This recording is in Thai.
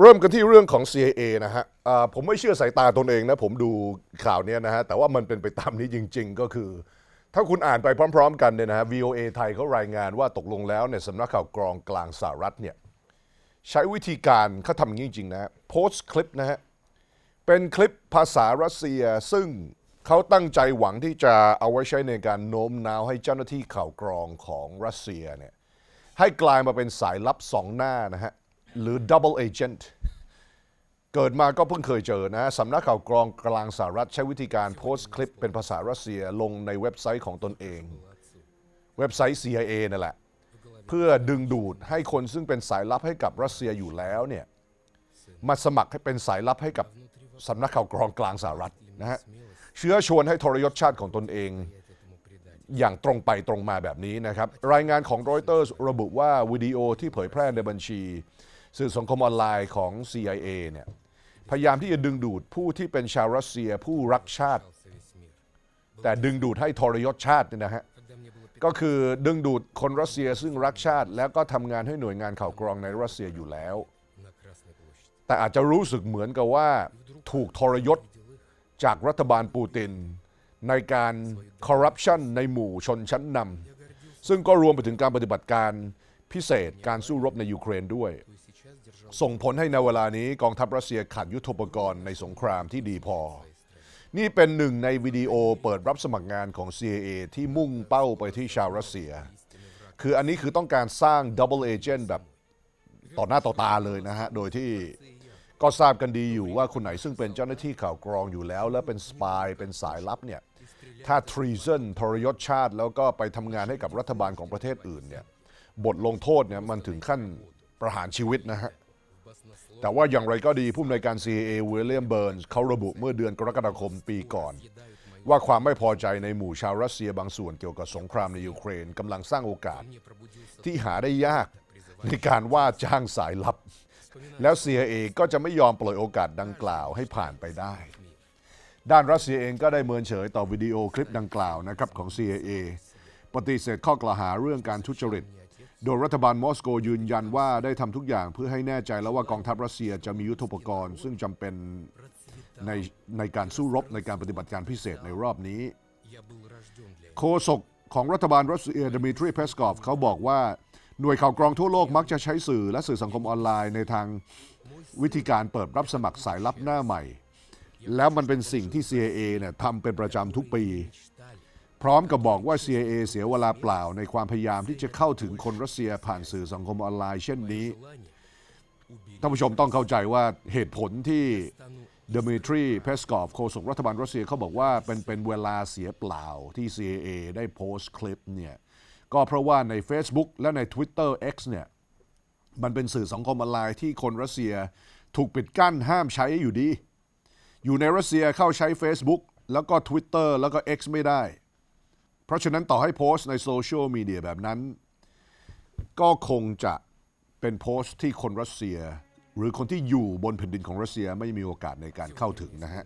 เริ่มกันที่เรื่องของ CIA นะฮะอ่าผมไม่เชื่อสายตาตนเองนะ ผมดูข่าวเนี้ยนะฮะ แต่ว่ามันเป็นไปตามนี้จริง ๆ ก็คือ ถ้าคุณอ่านไปพร้อม ๆ กันเนี่ยนะฮะ VOA ไทยเขารายงานว่าตกลงแล้วเนี่ยสำนักข่าวกรองกลางสหรัฐเนี่ยใช้วิธีการเขาทำอย่างนี้จริงๆนะฮะโพสต์คลิปนะฮะ เป็นคลิปภาษารัสเซียซึ่งเขาตั้งใจหวังที่จะเอาไว้ใช้ในการโน้มน้าวให้เจ้าหน้าที่ข่าวกรองของรัสเซียเนี่ยให้กลายมาเป็นสายลับสองหน้านะฮะ หรือ double agent เกิดมาก็เพิ่งเคยเจอนะสำนักข่าวกรองกลางสหรัฐใช้วิธีการโพสต์คลิปเป็นภาษารัสเซียลงในเว็บไซต์ของตนเอง เว็บไซต์ CIA นั่นแหละ เพื่อดึงดูดให้คนซึ่งเป็นสายลับให้กับรัสเซียอยู่แล้วเนี่ยมาสมัครให้เป็นสายลับให้กับสำนักข่าวกรองกลางสหรัฐนะฮะเชื้อชวนให้ทรยศชาติของตนเอง อย่างตรงไปตรงมาแบบนี้นะครับ รายงานของรอยเตอร์ระบุว่าวิดีโอที่เผยแพร่ในบัญชี สื่อสังคมออนไลน์ของ CIA เนี่ยพยายามที่จะดึงดูดผู้ที่เป็นชาวรัสเซียผู้รักชาติ แต่ดึงดูดให้ทรยศชาติเนี่ยนะฮะก็คือดึงดูดคนรัสเซียซึ่งรักชาติ แล้วก็ทำงานให้หน่วยงานข่าวกรองในรัสเซียอยู่แล้ว แต่อาจจะรู้สึกเหมือนกับว่าถูกทรยศจากรัฐบาลปูติน ในการคอร์รัปชันในหมู่ชนชั้นนำซึ่งก็รวมไปถึงการปฏิบัติการพิเศษการสู้รบในยูเครนด้วย ส่งผลให้ในเวลานี้กองทัพรัสเซียขาดยุทโธปกรณ์ในสงครามที่ดีพอ นี่เป็นหนึ่งในวิดีโอเปิดรับสมัครงานของ CIA ที่มุ่งเป้าไปที่ชาวรัสเซีย คืออันนี้คือต้องการสร้าง double agent แบบต่อหน้าต่อตาเลยนะฮะ โดยที่ก็ทราบกันดีอยู่ว่าคนไหนซึ่งเป็นเจ้าหน้าที่ข่าวกรองอยู่แล้ว และเป็นสปายเป็นสายลับเนี่ย ถ้า treason ทรยศชาติ แล้วก็ไปทำงานให้กับรัฐบาลของประเทศอื่นเนี่ยบทลงโทษเนี่ยมันถึงขั้น ประหารชีวิตนะฮะ แต่ว่าอย่างไรก็ดีผู้อำนวยการ CIA วิลเลียมเบิร์นส์เขาระบุเมื่อเดือนกรกฎาคมปีก่อน ว่าความไม่พอใจในหมู่ชาวรัสเซียบางส่วนเกี่ยวกับสงครามในยูเครนกำลังสร้างโอกาส ที่หาได้ยากในการว่าจ้างสายลับ แล้ว CIA ก็จะไม่ยอมปล่อยโอกาสดังกล่าวให้ผ่านไปได้ ด้านรัสเซียเองก็ได้เมินเฉยต่อวิดีโอคลิปดังกล่าวนะครับของ CIA ปฏิเสธข้อกล่าวหาเรื่องการทุจริต โดยรัฐบาลมอสโกยืนยันว่าได้ทำทุกอย่างเพื่อให้แน่ใจแล้วว่ากองทัพรัสเซียจะมียุทโธปกรณ์ ซึ่งจำเป็นในในการสู้รบในการปฏิบัติการพิเศษในรอบนี้ โฆษกของรัฐบาลรัสเซียดมิทรีเพสกอฟเขาบอกว่าหน่วยข่าวกรองทั่วโลกมักจะใช้สื่อและสื่อสังคมออนไลน์ในทางวิธีการเปิดรับสมัครสายลับหน้าใหม่ แล้วมันเป็นสิ่งที่ CIA เนี่ยทำเป็นประจำทุกปี พร้อมกับบอกว่า CIA เสียเวลาเปล่าในความพยายามที่จะเข้าถึงคนรัสเซียผ่านสื่อสังคมออนไลน์เช่นนี้ ท่านผู้ชมต้องเข้าใจว่าเหตุผลที่เดมิทรีเพสกอฟโฆษกรัฐบาลรัสเซียเขาบอกว่าเป็นเป็นเวลาเสียเปล่าที่ CIA ได้โพสต์คลิปเนี่ยก็เพราะว่าใน Facebook และใน Twitter X เนี่ยมันเป็นสื่อสังคมออนไลน์ที่คนรัสเซียถูกปิดกั้นห้ามใช้อยู่ดี อยู่ในรัสเซียเข้าใช้ Facebook แล้วก็ Twitter แล้วก็ X ไม่ได้ ราะฉะนั้นต่อให้โพสต์ในโซเชียลมีเดียแบบนั้น ก็คงจะเป็นโพสต์ที่คนรัสเซีย หรือคนที่อยู่บนแผ่นดินของรัสเซียไม่มีโอกาสในการเข้าถึงนะฮะ